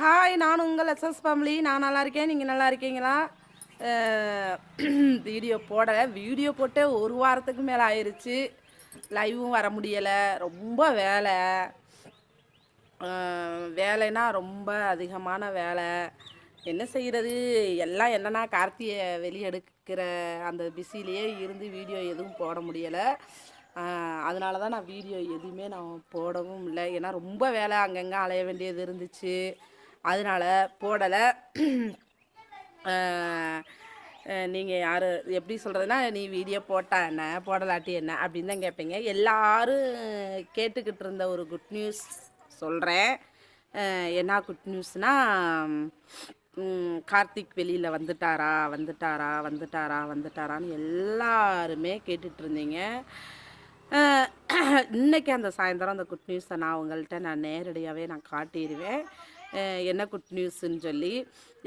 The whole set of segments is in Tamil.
ஹாய் நான் உங்கள் எஸ்எஸ் ஃபேமிலி நான் நல்லா இருக்கேன். நீங்கள் நல்லா இருக்கீங்களா? வீடியோ போடலை. வீடியோ போட்டு ஒரு வாரத்துக்கு மேலே ஆயிடுச்சு லைவும் வர முடியலை. ரொம்ப வேலை. வேலைன்னா வேலைனா ரொம்ப அதிகமான வேலை. என்ன செய்கிறது எல்லாம் என்னென்னா கார்த்தியை வெளியெடுக்கிற அந்த பிஸிலேயே இருந்து வீடியோ எதுவும் போட முடியலை. அதனால தான் நான் வீடியோ எதுவுமே நான் போடவும் இல்லை. ஏன்னா ரொம்ப வேலை அங்கங்கே அலைய வேண்டியது இருந்துச்சு. அதனால போடலை. நீங்கள் யார் எப்படி சொல்கிறதுனா நீ வீடியோ போட்டா என்ன போடலாட்டி என்ன அப்படின்னு தான் கேட்பீங்க எல்லாரும் கேட்டுக்கிட்டு இருந்த ஒரு குட் நியூஸ் சொல்கிறேன் என்ன குட் நியூஸ்னால் கார்த்திக் வெளியில் வந்துட்டாரா வந்துட்டாரா வந்துட்டாரா வந்துட்டாரான்னு எல்லாருமே கேட்டுட்டு இருந்தீங்க. அஹ், அந்த சாயந்தரம் அந்த குட் நியூஸை நான் உங்கள்கிட்ட நான் நேரடியாகவே நான் காட்டிடுவேன். என்ன குட் நியூஸ்ன்னு சொல்லி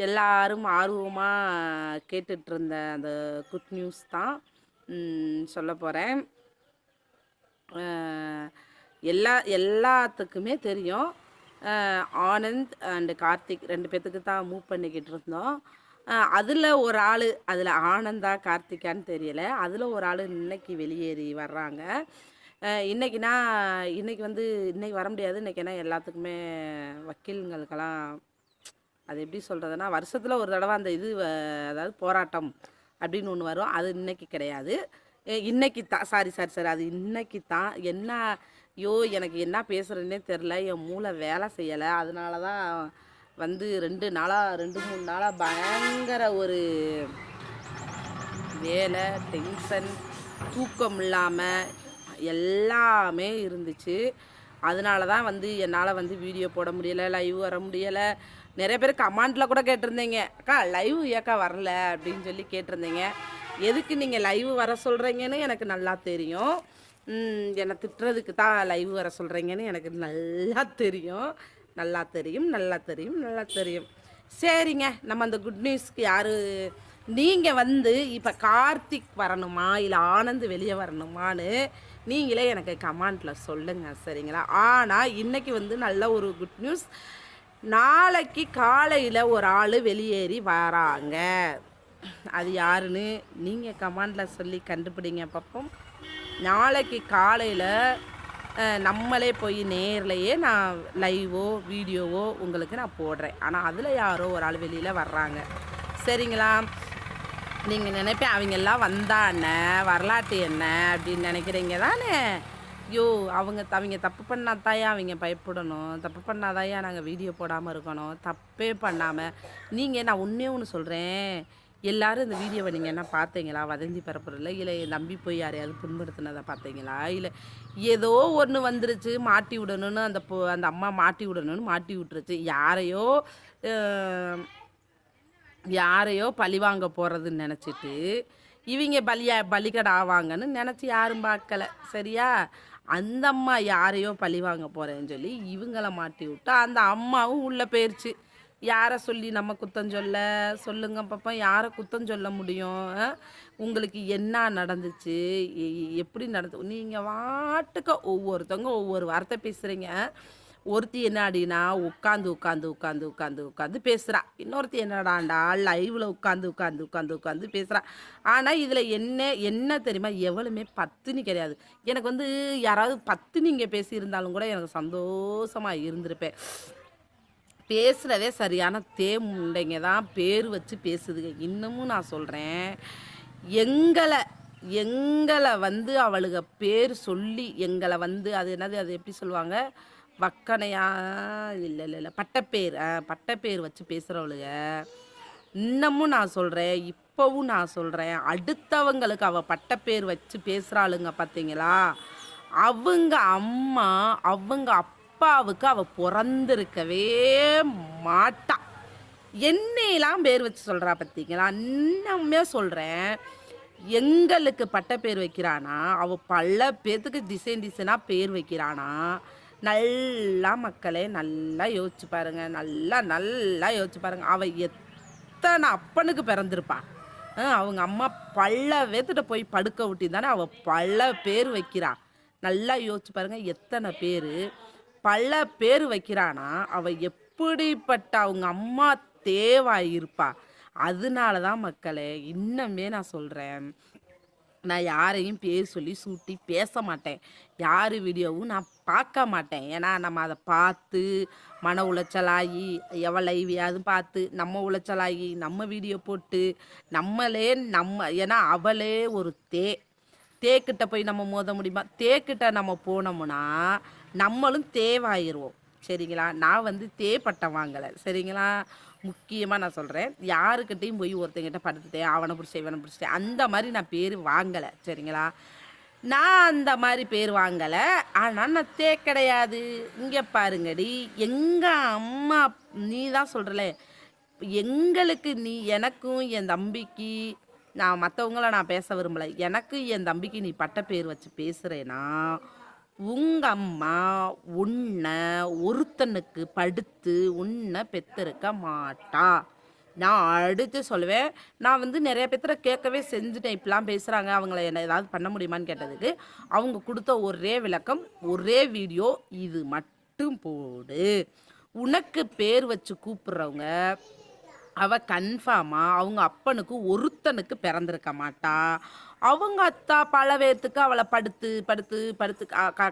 எல்லாரும் ஆர்வமாக கேட்டுட்டு இருந்த அந்த குட் நியூஸ் தான். சொல்ல போகிறேன் எல்லா எல்லாத்துக்குமே தெரியும். ஆனந்த் அண்டு கார்த்திக் ரெண்டு பேர்த்துக்கு தான் மூவ் பண்ணிக்கிட்டு இருந்தோம் அதில் ஒரு ஆள் அதில் ஆனந்தா கார்த்திகான்னு தெரியலை. அதில் ஒரு ஆள் இன்னைக்கு வெளியேறி வர்றாங்க. இன்றைக்கி நான் இன்றைக்கி வந்து இன்றைக்கி வர முடியாது. இன்றைக்கி ஏன்னா எல்லாத்துக்குமே வக்கீலுங்களுக்கெல்லாம் அது எப்படி சொல்கிறதுனா வருஷத்தில் ஒரு தடவை அந்த இது அதாவது போராட்டம் அப்படின்னு ஒன்று வரும். அது இன்னைக்கு கிடையாது. இன்றைக்கி இன்னைக்கு தான் சாரி சாரி சாரி அது இன்னைக்கு தான் என்ன ஐயோ எனக்கு என்ன பேசுகிறேன்னே தெரில என் மூளை வேலை செய்யலை. அதனால தான் வந்து ரெண்டு நாளாக ரெண்டு மூணு நாளாக பயங்கர ஒரு வேலை டென்ஷன் தூக்கம் இல்லாமல் எல்லாமே இருந்துச்சு. அதனால தான் வந்து என்னால் வந்து வீடியோ போட முடியலை லைவ் வர முடியலை. நிறைய பேர் கமெண்ட்டில் கூட கேட்டிருந்தீங்க. அக்கா லைவ் ஏக்கா வரல அப்படின்னு சொல்லி கேட்டிருந்தீங்க. எதுக்கு நீங்கள் லைவ் வர சொல்கிறீங்கன்னு எனக்கு நல்லா தெரியும். என்னை திட்டுறதுக்கு தான் லைவ் வர சொல்கிறீங்கன்னு எனக்கு நல்லா தெரியும். நல்லா தெரியும் நல்லா தெரியும் நல்லா தெரியும். சரிங்க. நம்ம அந்த குட் நியூஸ்க்கு யார்? நீங்கள் வந்து இப்போ கார்த்திக் வரணுமா? இல்லை ஆனந்த் வெளியே வரணுமான்னு நீங்களே எனக்கு கமெண்ட்டில் சொல்லுங்கள் சரிங்களா? ஆனால் இன்றைக்கி வந்து நல்ல ஒரு குட் நியூஸ் நாளைக்கு காலையில் ஒரு ஆள் வெளியேறி வராங்க. அது யாருன்னு நீங்கள் கமாண்டில் சொல்லி கண்டுபிடிங்க பார்ப்போம் நாளைக்கு காலையில் நம்மளே போய் நேர்லையே நான் லைவோ வீடியோவோ உங்களுக்கு நான் போடுறேன். ஆனால் அதில் யாரோ ஒரு ஆள் வெளியில் வர்றாங்க. சரிங்களா? நீங்கள் நினைப்பேன் அவங்க எல்லாம் வந்தா என்ன? வரலாற்று என்ன? அப்படின்னு நினைக்கிறீங்க தானே? ஐயோ அவங்க அவங்க தப்பு பண்ணாதாயா அவங்க பயப்படணும். தப்பு பண்ணாதாயா நாங்கள் வீடியோ போடாமல் இருக்கணும். தப்பே பண்ணாமல் நீங்கள் நான் ஒன்றே ஒன்று சொல்கிறேன் எல்லாரும் இந்த வீடியோவை நீங்கள் என்ன பார்த்தீங்களா? வதந்தி பரப்புறதில்ல இல்லை என் நம்பி போய் யாரையாவது புண்படுத்தினதை பார்த்தீங்களா? இல்லை ஏதோ ஒன்று வந்துருச்சு மாட்டி விடணும்னு அந்த அந்த அம்மா மாட்டி விடணும்னு மாட்டி விட்டுருச்சு. யாரையோ யாரையோ பழி வாங்க போகிறதுன்னு நினச்சிட்டு இவங்க பலியா பலிக்கடை ஆவாங்கன்னு நினச்சி யாரும் பார்க்கல. சரியா? அந்த அம்மா யாரையோ பழி வாங்க போகிறேன்னு சொல்லி இவங்கள மாட்டி விட்டு அந்த அம்மாவும் உள்ளே போயிடுச்சு யாரை சொல்லி நம்ம குத்தம் சொல்ல? சொல்லுங்க பாப்பா யாரை குத்தம் சொல்ல முடியும்? உங்களுக்கு என்ன நடந்துச்சு? எ- எப்படி நடந்து நீங்கள் வாட்டுக்க ஒவ்வொருத்தவங்க ஒவ்வொரு வார்த்தை பேசுகிறீங்க ஒருத்தி என்னாடினா உட்காந்து உட்காந்து உட்காந்து உட்காந்து உட்காந்து பேசுகிறா இன்னொருத்தி என்னடாண்டா லைவில் உட்காந்து உட்காந்து உட்காந்து உட்காந்து பேசுகிறா ஆனால் இதில் என்ன என்ன தெரியுமா? எவ்வளவுமே பத்தினி கிடையாது. எனக்கு வந்து யாராவது பத்தினிங்க பேசியிருந்தாலும் கூட எனக்கு சந்தோஷமாக இருந்திருப்பேன். பேசுகிறதே சரியான தேமுண்டைங்க தான் பேர் வச்சு பேசுதுங்க. இன்னமும் நான் சொல்கிறேன் எங்களை எங்களை வந்து அவளுக பேர் சொல்லி எங்களை வந்து அது என்னது அது எப்படி சொல்லுவாங்க? வக்கனையா? இல்லை இல்லை இல்லை. பட்டப்பேர். ஆ, பட்டப்பேர் வச்சு பேசுகிறவளுக இன்னமும் நான் சொல்கிறேன் இப்போவும் நான் சொல்கிறேன் அடுத்தவங்களுக்கு அவள் பட்டப்பேர் வச்சு பேசுகிறாளுங்க பார்த்தீங்களா அவங்க அம்மா அவங்க அப்பாவுக்கு அவள் பிறந்திருக்கவே மாட்டா. என்னையெல்லாம் பேர் வச்சு சொல்கிறா பார்த்தீங்களா இன்னமே சொல்கிறேன் எங்களுக்கு பட்டப்பேர் பேர் வைக்கிறானா? அவள் பல பேர்த்துக்கு டிசைன் டிசைனாக பேர் வைக்கிறானா? நல்லா மக்களே நல்லா யோசிச்சு பாருங்க. நல்லா நல்லா யோசிச்சு பாருங்க. அவள் எத்தனை அப்பனுக்கு பிறந்திருப்பா? அவங்க அம்மா பல பேர்த்திட்ட போய் படுக்க விட்டி தானே அவள் பல பேர் வைக்கிறா. நல்லா யோசிச்சு பாருங்க எத்தனை பேர் பல பேர் வைக்கிறானா? அவள் எப்படிப்பட்ட அவங்க அம்மா தேவாயிருப்பா அதனால தான் மக்களே இன்னமே நான் சொல்கிறேன் நான் யாரையும் பேர் சொல்லி சூட்டி பேச மாட்டேன். யார் வீடியோவும் நான் பார்க்க மாட்டேன். ஏன்னா நம்ம அதை பார்த்து மன உளைச்சலாகி எவள் லைவியாவது பார்த்து நம்ம உளைச்சலாகி நம்ம வீடியோ போட்டு நம்மளே நம்ம ஏன்னா அவளே ஒரு தே தேக்கிட்ட போய் நம்ம மோத முடியுமா? தேக்கிட்ட நம்ம போனோம்னா நம்மளும் தேவாயிருவோம் சரிங்களா? நான் வந்து தே பட்டம் வாங்கலை. சரிங்களா? முக்கியமாக நான் சொல்கிறேன் யாருக்கிட்டையும் போய் ஒருத்தங்கிட்ட படுத்துட்டேன். அவனை பிடிச்சேன் இவனை பிடிச்சிட்டேன். அந்த மாதிரி நான் பேர் வாங்கலை. சரிங்களா? நான் அந்த மாதிரி பேர் வாங்கலை. ஆனால் நான் தே கிடையாது. இங்கே பாருங்கடி. எங்கள் அம்மா நீ தான் சொல்கிறல எங்களுக்கு நீ எனக்கும் என் தம்பிக்கு நான் மற்றவங்கள நான் பேச விரும்பலை. எனக்கு என் தம்பிக்கு நீ பட்ட பேர் வச்சு பேசுகிறேன்னா உங்க அம்மா உன்னை ஒருத்தனுக்கு படுத்து உன்னை பெத்திருக்க மாட்டா. நான் அடுத்து சொல்லுவேன் நான் வந்து நிறைய பேர்த்த கேட்கவே செஞ்சுட்டேன். இப்படிலாம் பேசுகிறாங்க அவங்கள என்ன ஏதாவது பண்ண முடியுமான்னு கேட்டதுக்கு அவங்க கொடுத்த ஒரே விளக்கம் ஒரே வீடியோ இது மட்டும் போடு. உனக்கு பேர் வச்சு கூப்பிட்றவங்க அவ கன்ஃபார்மாக அவங்க அப்பனுக்கு ஒருத்தனுக்கு பிறந்திருக்க மாட்டா. அவங்க அத்தா பல பேர்த்துக்கு அவளை படுத்து படுத்து படுத்து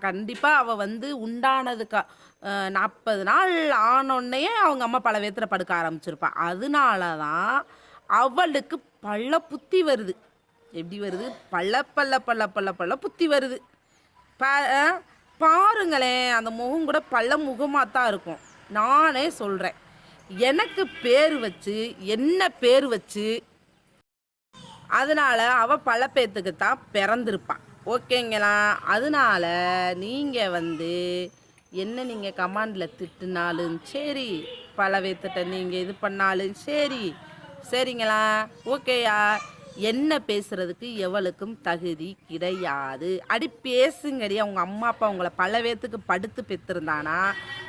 கண்டிப்பாக அவள் வந்து உண்டானதுக்கா நாற்பது நாள் ஆனோடனே அவங்க அம்மா பல பேர்த்துல படுக்க ஆரம்பிச்சிருப்பா. அதனால தான் அவளுக்கு பள்ள புத்தி வருது. எப்படி வருது? பள்ள பல்ல பல்ல பல்ல பள்ள புத்தி வருது. பா பாருங்களேன் அந்த முகம் கூட பள்ள முகமாக தான் இருக்கும். நானே சொல்கிறேன் எனக்கு பேர் வச்சு என்ன பேர் வச்சு அதனால அவள் பல பேத்துக்கு தான் பிறந்திருப்பான் ஓகேங்களா? அதனால நீங்கள் வந்து என்ன நீங்கள் கமாண்டில் திட்டுனாலும் சரி பல பேர்த்திட்ட நீங்கள் இது பண்ணாலும் சரி சரிங்களா? ஓகேயா? என்ன பேசுறதுக்கு எவளுக்கும் தகுதி கிடையாது. அடி பேசுங்கடி. அவங்க அம்மா அப்பா உங்களை பல பேர்த்துக்கு படுத்து பெற்றிருந்தானா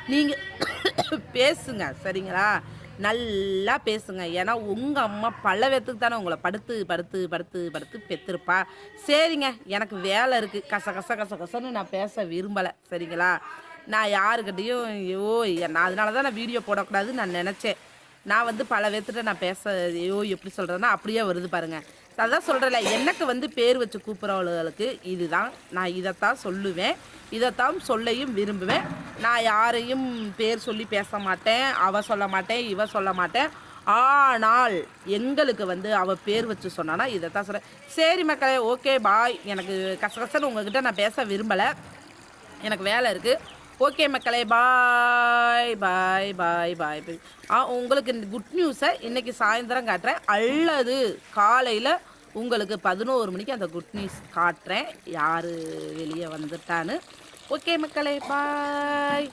நீங்கள் பேசுங்க சரிங்களா? நல்லா பேசுங்க. ஏன்னா உங்கள் அம்மா பல பேர்த்துக்கு தானே உங்களை படுத்து படுத்து படுத்து படுத்து பெற்றிருப்பா சரிங்க எனக்கு வேலை இருக்குது கச கச கச கசன்னு நான் பேச விரும்பலை. சரிங்களா? நான் யாருக்கிட்டேயும் ஐயோ நான் அதனால தான் நான் வீடியோ போடக்கூடாதுன்னு நான் நினச்சேன். நான் வந்து பல பேர்த்திட்ட நான் பேச ஐயோ எப்படி சொல்கிறேன்னா அப்படியே வருது பாருங்கள் அதான் சொல்கிறல எனக்கு வந்து பேர் வச்சு கூப்பிட்றவளுகளுக்கு இதுதான். நான் இதைத்தான் சொல்லுவேன். இதைத்தான் சொல்லையும் விரும்புவேன். நான் யாரையும் பேர் சொல்லி பேச மாட்டேன். அவ சொல்ல மாட்டேன் இவ சொல்ல மாட்டேன். ஆனால் எங்களுக்கு வந்து அவள் பேர் வச்சு சொன்னானா தான் சொல்கிறேன் சரி மக்களே ஓகே பாய். எனக்கு கசகசன்னு உங்ககிட்ட நான் பேச விரும்பலை. எனக்கு வேலை இருக்குது ஓகே மக்களே பாய் பாய் பாய் பாய். பாய் ஆ உங்களுக்கு குட் நியூஸை இன்றைக்கி சாயந்தரம் காட்டுறேன். அல்லது காலையில் உங்களுக்கு பதினோரு மணிக்கு அந்த குட் நியூஸ் காட்டுறேன். யார் வெளியே வந்துட்டான்னு. ஓகே மக்களே பாய்